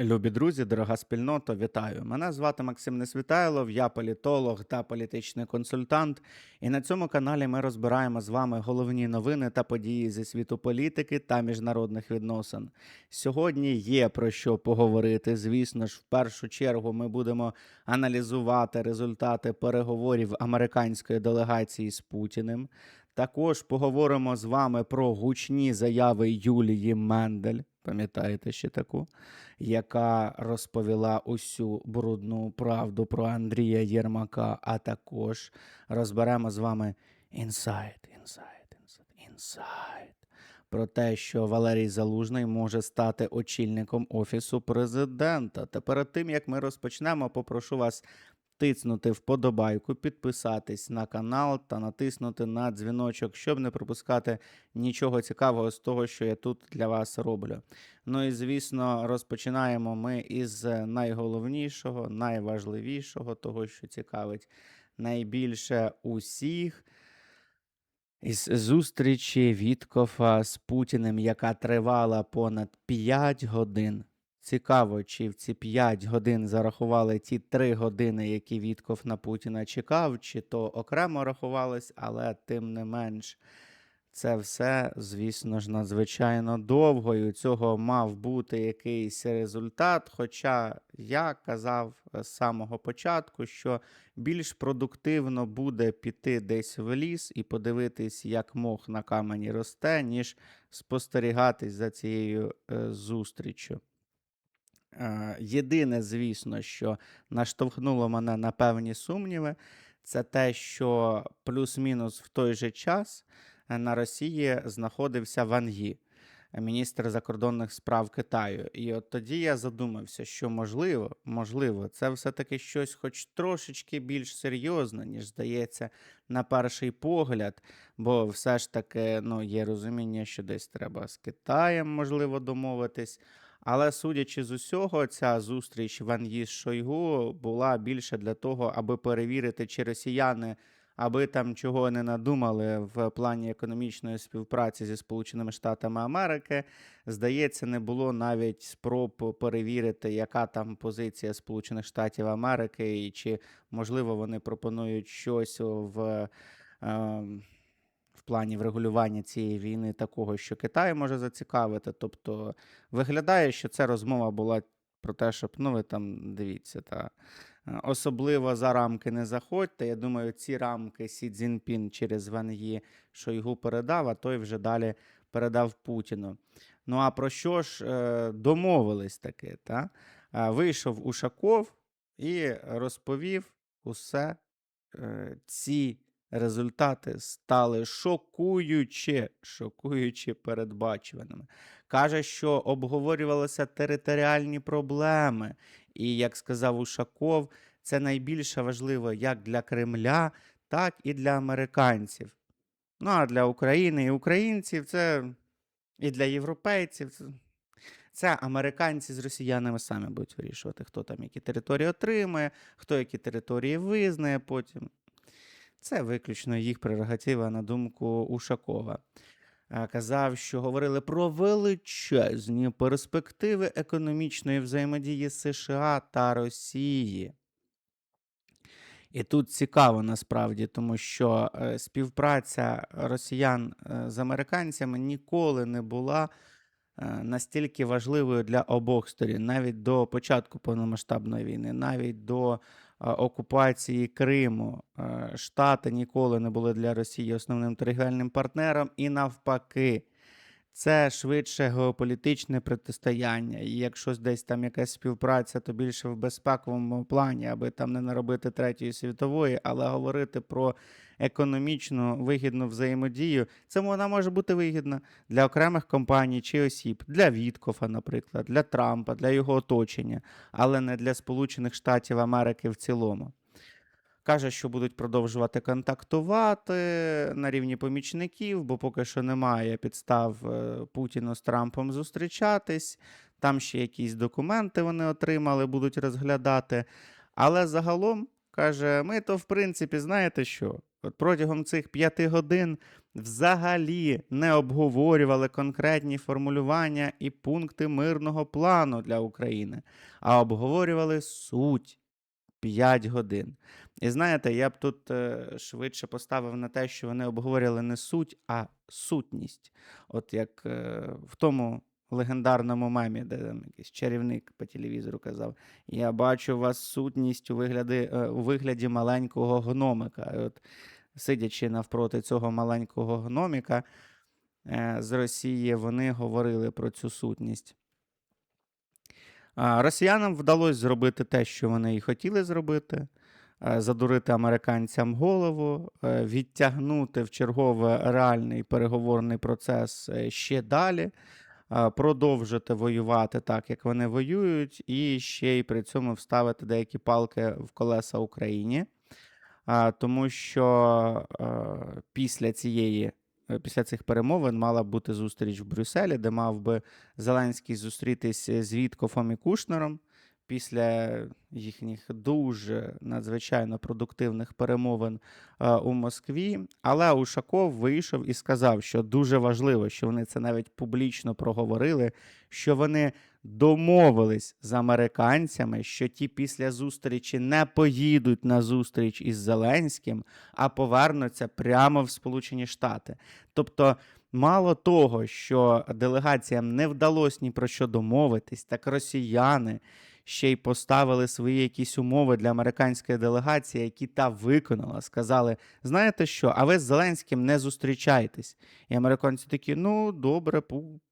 Любі друзі, дорога спільнота, вітаю! Мене звати Максим Несвітайлов, я політолог та політичний консультант. І на цьому каналі ми розбираємо з вами головні новини та події зі світу політики та міжнародних відносин. Сьогодні є про що поговорити. Звісно ж, в першу чергу ми будемо аналізувати результати переговорів американської делегації з Путіним. Також поговоримо з вами про гучні заяви Юлії Мендель. Пам'ятаєте ще таку? яка розповіла усю брудну правду про Андрія Єрмака, а також розберемо з вами інсайт, інсайт, інсайт, інсайт про те, що Валерій Залужний може стати очільником офісу президента. Та перед тим як ми розпочнемо, попрошу вас тиснути вподобайку, підписатись на канал та натиснути на дзвіночок, щоб не пропускати нічого цікавого з того, що я тут для вас роблю. Ну і звісно, розпочинаємо ми із найголовнішого, найважливішого, того, що цікавить найбільше усіх. Із зустрічі Віткофа з Путіним, яка тривала понад 5 годин. Цікаво, чи в ці 5 годин зарахували ті 3 години, які Вітков на Путіна чекав, чи то окремо рахувалось, але тим не менш, це все, звісно ж, надзвичайно довго, і у цього мав бути якийсь результат. Хоча я казав з самого початку, що більш продуктивно буде піти десь в ліс і подивитись, як мох на камені росте, ніж спостерігатись за цією е, зустрічю. Е, Єдине, звісно, що наштовхнуло мене на певні сумніви, це те, що плюс-мінус в той же час е, на Росії знаходився Ван Гі, міністр закордонних справ Китаю. І от тоді я задумався, що можливо, можливо, це все-таки щось, хоч трошечки більш серйозне, ніж здається, на перший погляд. Бо все ж таки ну, є розуміння, що десь треба з Китаєм можливо домовитись. Але судячи з усього, ця зустріч Ван Ї з Шойгу була більше для того, аби перевірити, чи росіяни аби там чого не надумали в плані економічної співпраці зі Сполученими Штатами Америки. Здається, не було навіть спроб перевірити, яка там позиція Сполучених Штатів Америки, і чи можливо вони пропонують щось в. Е, плані врегулювання цієї війни такого, що Китай може зацікавити. Тобто виглядає, що ця розмова була про те, щоб ну ви там дивіться, та е, особливо за рамки не заходьте. Я думаю, ці рамки Сі Цзіньпін через Ї Шойгу передав, а той вже далі передав Путіну. Ну а про що ж е, домовились таки? Та? Е, вийшов Ушаков і розповів усе ці. Результати стали шокуюче, шокуюче передбачуваними. Каже, що обговорювалися територіальні проблеми. І, як сказав Ушаков, це найбільше важливо як для Кремля, так і для американців. Ну, а для України і українців це і для європейців. Це, це американці з росіянами самі будуть вирішувати, хто там які території отримує, хто які території визнає потім. Це виключно їх прерогатива, на думку Ушакова. Казав, що говорили про величезні перспективи економічної взаємодії США та Росії. І тут цікаво насправді, тому що е, співпраця росіян е, з американцями ніколи не була е, настільки важливою для обох сторін, навіть до початку повномасштабної війни, навіть до окупації Криму. Штати ніколи не були для Росії основним торгівельним партнером, і навпаки, це швидше геополітичне протистояння. І якщо десь там якась співпраця, то більше в безпековому плані, аби там не наробити третьої світової, але говорити про економічну вигідну взаємодію, це вона може бути вигідна для окремих компаній чи осіб, для Віткофа, наприклад, для Трампа, для його оточення, але не для Сполучених Штатів Америки в цілому. Каже, що будуть продовжувати контактувати на рівні помічників, бо поки що немає підстав е, Путіну з Трампом зустрічатись. Там ще якісь документи вони отримали, будуть розглядати. Але загалом, каже, ми то, в принципі, знаєте що? От протягом цих п'яти годин взагалі не обговорювали конкретні формулювання і пункти мирного плану для України, а обговорювали суть 5 годин. І знаєте, я б тут е, швидше поставив на те, що вони обговорювали не суть, а сутність. От як е, в тому легендарному мемі, де там якийсь чарівник по телевізору казав: Я бачу у вас сутність у вигляді, е, у вигляді маленького гномика. І от, сидячи навпроти цього маленького гноміка е, з Росії, вони говорили про цю сутність. Росіянам вдалося зробити те, що вони і хотіли зробити. Е, Задурити американцям голову, е, відтягнути в чергове реальний переговорний процес е, ще далі, продовжити воювати так, як вони воюють, і ще й при цьому вставити деякі палки в колеса Україні. Тому що після цієї, після цих перемовин мала бути зустріч в Брюсселі, де мав би Зеленський зустрітись з Віткофом і Кушнером після їхніх дуже надзвичайно продуктивних перемовин е, у Москві. Але Ушаков вийшов і сказав, що дуже важливо, що вони це навіть публічно проговорили, що вони домовились з американцями, що ті після зустрічі не поїдуть на зустріч із Зеленським, а повернуться прямо в Сполучені Штати. Тобто, мало того, що делегаціям не вдалося ні про що домовитись, так росіяни ще й поставили свої якісь умови для американської делегації, які та виконала. Сказали: знаєте що, а ви з Зеленським не зустрічайтесь. І американці такі: ну добре,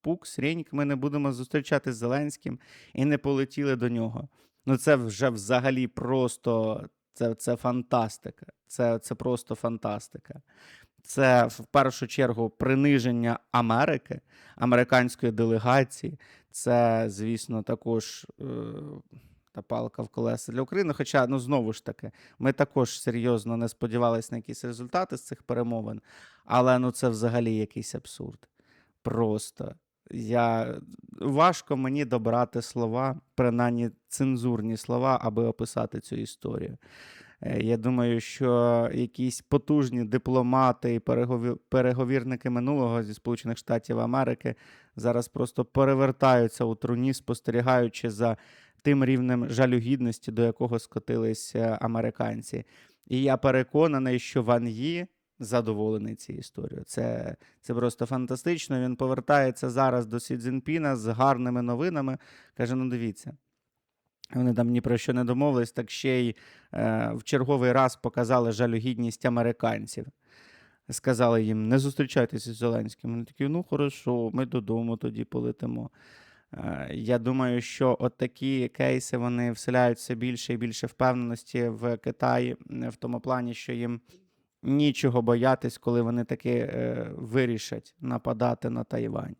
пук, сріньк, ми не будемо зустрічатись з Зеленським, і не полетіли до нього. Ну, це вже взагалі просто це, це фантастика. Це, це просто фантастика. Це в першу чергу приниження Америки, американської делегації. Це, звісно, також е, та палка в колеса для України. Хоча, ну знову ж таки, ми також серйозно не сподівалися на якісь результати з цих перемовин, але ну це взагалі якийсь абсурд. Просто я важко мені добрати слова, принаймні цензурні слова, аби описати цю історію. Е, Я думаю, що якісь потужні дипломати і перегові- переговірники минулого зі Сполучених Штатів Америки зараз просто перевертаються у труні, спостерігаючи за тим рівнем жалюгідності, до якого скотились американці. І я переконаний, що Ван Ї задоволений цією історією. Це, це просто фантастично. Він повертається зараз до Сі Цзіньпіна з гарними новинами. Каже: ну дивіться. Вони там ні про що не домовились, так ще й е, в черговий раз показали жалюгідність американців. Сказали їм, не зустрічайтеся з Зеленським. Вони такі, ну хорошо, ми додому тоді полетимо. Е, я думаю, що от такі кейси вони вселяють все більше і більше впевненості в Китаї, м, в тому плані, що їм нічого боятись, коли вони таки е, вирішать нападати на Тайвань.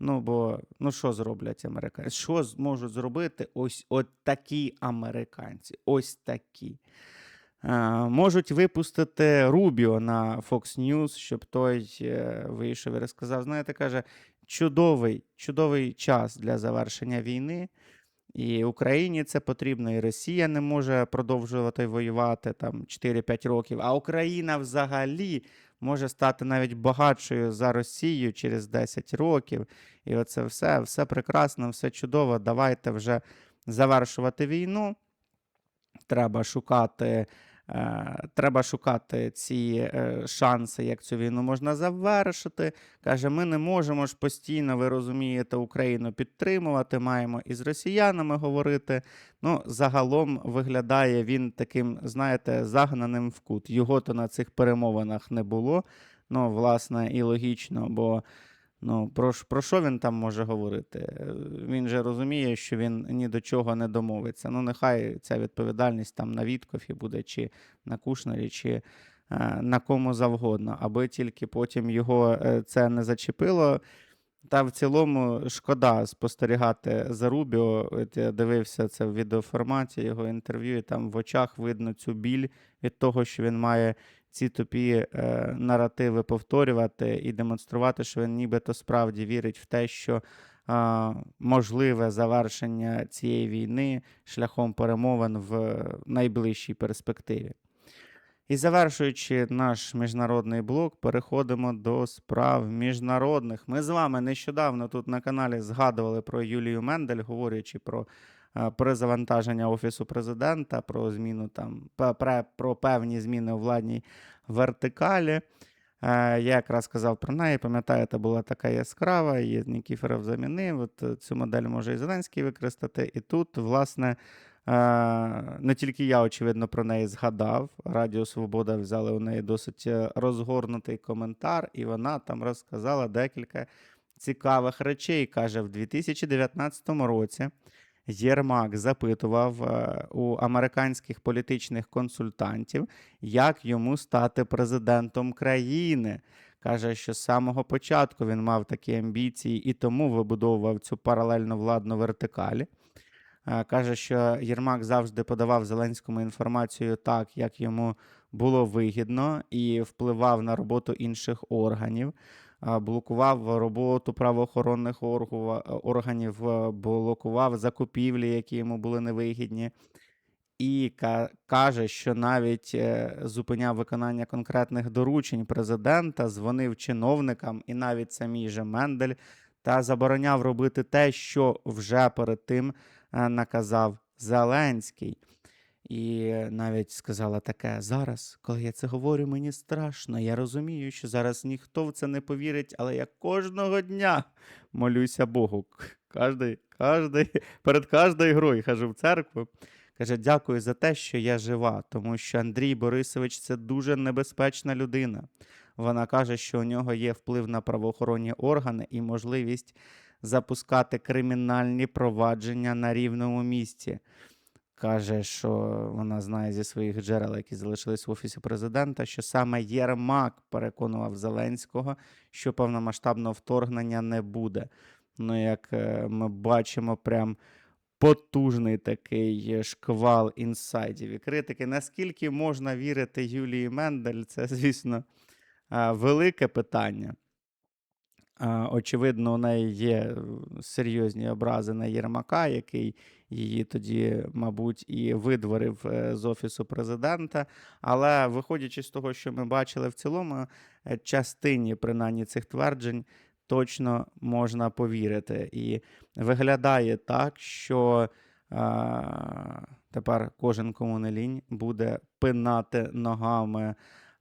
Ну, бо ну що зроблять американці? Що зможуть зробити ось от такі американці? Ось такі. Е, можуть випустити Рубіо на Fox News, щоб той е, вийшов і розказав. Знаєте, каже, чудовий, чудовий час для завершення війни. І Україні це потрібно, і Росія не може продовжувати воювати там 4-5 років. А Україна взагалі може стати навіть багатшою за Росію через 10 років. І оце все, все прекрасно, все чудово. Давайте вже завершувати війну. Треба шукати. Е, треба шукати ці е, шанси, як цю війну можна завершити. Каже, ми не можемо ж постійно, ви розумієте, Україну підтримувати, маємо із росіянами говорити. Ну, загалом виглядає він таким, знаєте, загнаним в кут. Його то на цих перемовинах не було. Ну, власне, і логічно, бо ну, про, про що він там може говорити? Він же розуміє, що він ні до чого не домовиться. Ну, нехай ця відповідальність там на Віткофі буде, чи на Кушнері, чи е, на кому завгодно, аби тільки потім його е, це не зачепило. Та в цілому шкода спостерігати за Рубіо. От я дивився це в відеоформаті його інтерв'ю, і там в очах видно цю біль від того, що він має ці тупі е, наративи повторювати і демонструвати, що він нібито справді вірить в те, що е, можливе завершення цієї війни шляхом перемовин в найближчій перспективі. І завершуючи наш міжнародний блок, переходимо до справ міжнародних. Ми з вами нещодавно тут на каналі згадували про Юлію Мендель, говорячи про перезавантаження Офісу президента, про зміну там про певні зміни у владній вертикалі. Е, Я якраз казав про неї, пам'ятаєте, була така яскрава, її Нікіферов замінив. От е, цю модель може і Зеленський використати. І тут, власне, е, не тільки я, очевидно, про неї згадав. Радіо Свобода взяли у неї досить е, розгорнутий коментар, і вона там розказала декілька цікавих речей. Каже, в 2019 році Єрмак запитував е, у американських політичних консультантів, як йому стати президентом країни. Каже, що з самого початку він мав такі амбіції і тому вибудовував цю паралельну владну вертикаль. Е, Каже, що Єрмак завжди подавав Зеленському інформацію так, як йому було вигідно, і впливав на роботу інших органів, блокував роботу правоохоронних органів, блокував закупівлі, які йому були невигідні. І каже, що навіть е, зупиняв виконання конкретних доручень президента, дзвонив чиновникам і навіть самій же Мендель та забороняв робити те, що вже перед тим е, наказав Зеленський. І навіть сказала таке: зараз, коли я це говорю, мені страшно. Я розумію, що зараз ніхто в це не повірить, але я кожного дня молюся Богу. Кожний, кожний, перед кожною грою хожу в церкву. Каже, дякую за те, що я жива, тому що Андрій Борисович це дуже небезпечна людина. Вона каже, що у нього є вплив на правоохоронні органи і можливість запускати кримінальні провадження на рівному місці. Каже, що вона знає зі своїх джерел, які залишились в офісі президента, що саме Єрмак переконував Зеленського, що повномасштабного вторгнення не буде. Ну, як е, ми бачимо, прям потужний такий шквал інсайдів і критики. Наскільки можна вірити Юлії Мендель, це, звісно, е, велике питання. Очевидно, у неї є е, серйозні образи на Єрмака, який її тоді, мабуть, і видворив е, з офісу президента. Але виходячи з того, що ми бачили в цілому, е, частині принаймні цих тверджень точно можна повірити. І виглядає так, що а, тепер кожен кому буде пинати ногами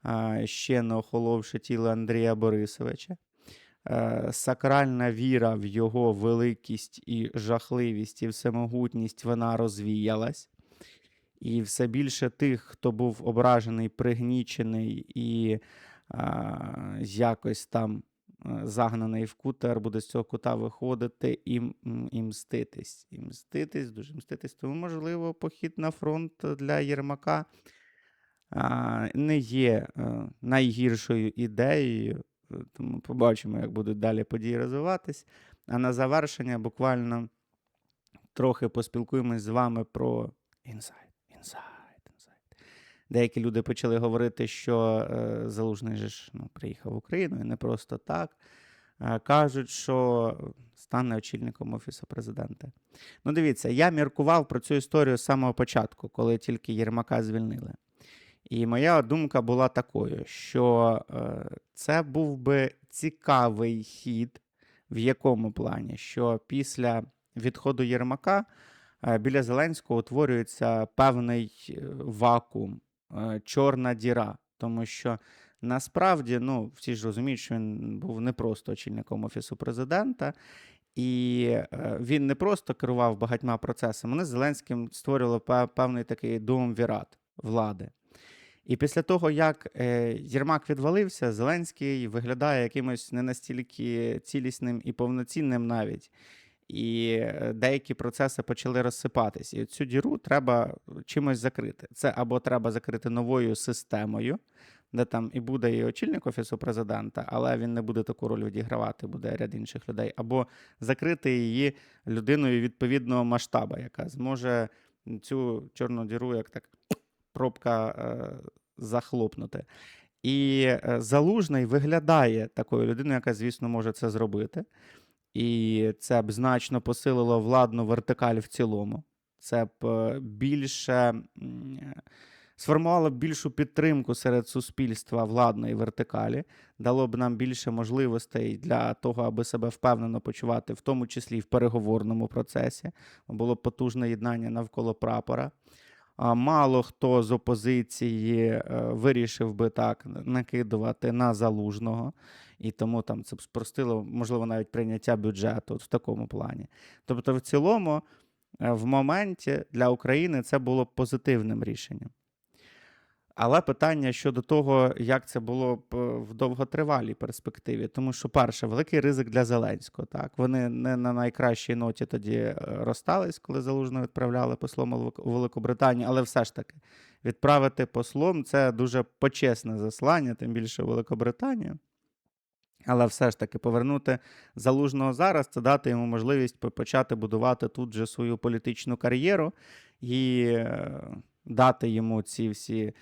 а, ще не охоловши тіло Андрія Борисовича. Е, Сакральна віра в його великість і жахливість і всемогутність вона розвіялась. І все більше тих, хто був ображений, пригнічений і а, якось там е, загнаний в кутер, буде з цього кута виходити і, і мститись. І мститись, дуже мститись. Тому, можливо, похід на фронт для Єрмака а, не є е, найгіршою ідеєю. Е, Тому побачимо, як будуть далі події розвиватись. А на завершення буквально трохи поспілкуємось з вами про інсайт. Інсайт, інсайт. Деякі люди почали говорити, що е, Залужний же ж ну, приїхав в Україну і не просто так. Е, кажуть, що стане очільником Офісу президента. Ну, дивіться, я міркував про цю історію з самого початку, коли тільки Єрмака звільнили. І моя думка була такою, що е, це був би цікавий хід, в якому плані, що після відходу Єрмака е, біля Зеленського утворюється певний е, вакуум, чорна діра. Тому що насправді ну, всі ж розуміють, що він був не просто очільником Офісу президента, і він не просто керував багатьма процесами. Вони з Зеленським створювали певний такий дуумвірат влади. І після того, як е, Єрмак відвалився, Зеленський виглядає якимось не настільки цілісним і повноцінним навіть. І е, деякі процеси почали розсипатись. І цю діру треба чимось закрити. Це або треба закрити новою системою, де там і буде і очільник офісу президента, але він не буде таку роль відігравати, буде ряд інших людей, або закрити її людиною відповідного масштабу, яка зможе цю чорну діру як так пробка е, захлопнути. І е, Залужний виглядає такою людиною, яка, звісно, може це зробити. І це б значно посилило владну вертикаль в цілому. Це б е, більше сформувало б більшу підтримку серед суспільства владної вертикалі, дало б нам більше можливостей для того, аби себе впевнено почувати, в тому числі і в переговорному процесі. Було б потужне єднання навколо прапора. Мало хто з опозиції е, вирішив би так накидувати на залужного, і тому там це б спростило, можливо, навіть прийняття бюджету в такому плані. Тобто, в цілому, е, в моменті для України це було позитивним рішенням. Але питання щодо того, як це було б е, в довготривалій перспективі, тому що, перше, великий ризик для Зеленського. Так, вони не на найкращій ноті тоді е, розстались, коли залужно відправляли послом у Велик- Великобританію, але все ж таки відправити послом це дуже почесне заслання, тим більше в Великобританію. Але все ж таки повернути залужного зараз це дати йому можливість почати будувати тут же свою політичну кар'єру і е, дати йому ці всі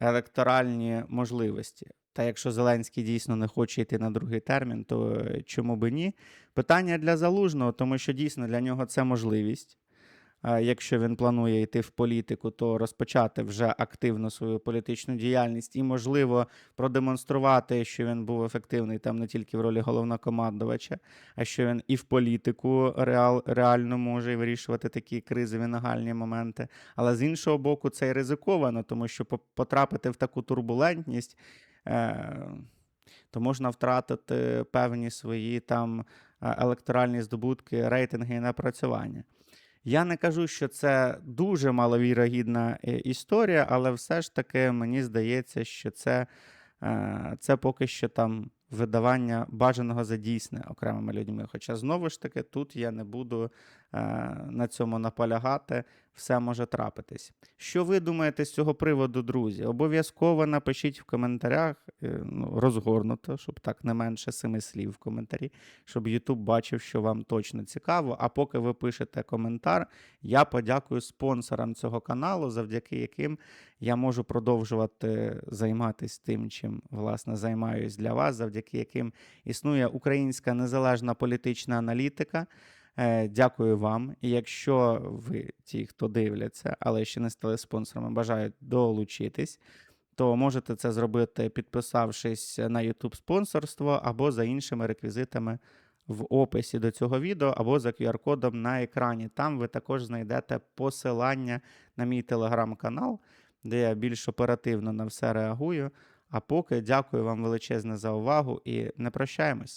електоральні можливості. Та якщо Зеленський дійсно не хоче йти на другий термін, то е, чому би ні? Питання для залужного, тому що дійсно для нього це можливість. А Якщо він планує йти в політику, то розпочати вже активно свою політичну діяльність і, можливо, продемонструвати, що він був ефективний там не тільки в ролі головнокомандувача, а що він і в політику реал, реально може вирішувати такі кризові нагальні моменти. Але з іншого боку, це і ризиковано, тому що по- потрапити в таку турбулентність, е, то можна втратити певні свої там е, електоральні здобутки, рейтинги і напрацювання. Я не кажу, що це дуже маловірогідна е, історія, але все ж таки мені здається, що це, е, це поки що там видавання бажаного за дійсне окремими людьми. Хоча знову ж таки тут я не буду е, на цьому наполягати, все може трапитись. Що ви думаєте з цього приводу, друзі? Обов'язково напишіть в коментарях е, ну, розгорнуто, щоб так не менше семи слів в коментарі, щоб YouTube бачив, що вам точно цікаво. А поки ви пишете коментар, я подякую спонсорам цього каналу, завдяки яким я можу продовжувати займатися тим, чим власне займаюсь для вас, завдяки яким існує українська незалежна політична аналітика. Е, Дякую вам. І якщо ви, ті, хто дивляться, але ще не стали спонсорами, бажають долучитись, то можете це зробити, підписавшись на YouTube спонсорство або за іншими реквізитами в описі до цього відео, або за QR-кодом на екрані. Там ви також знайдете посилання на мій телеграм-канал, де я більш оперативно на все реагую. А поки дякую вам величезне за увагу і не прощаємось.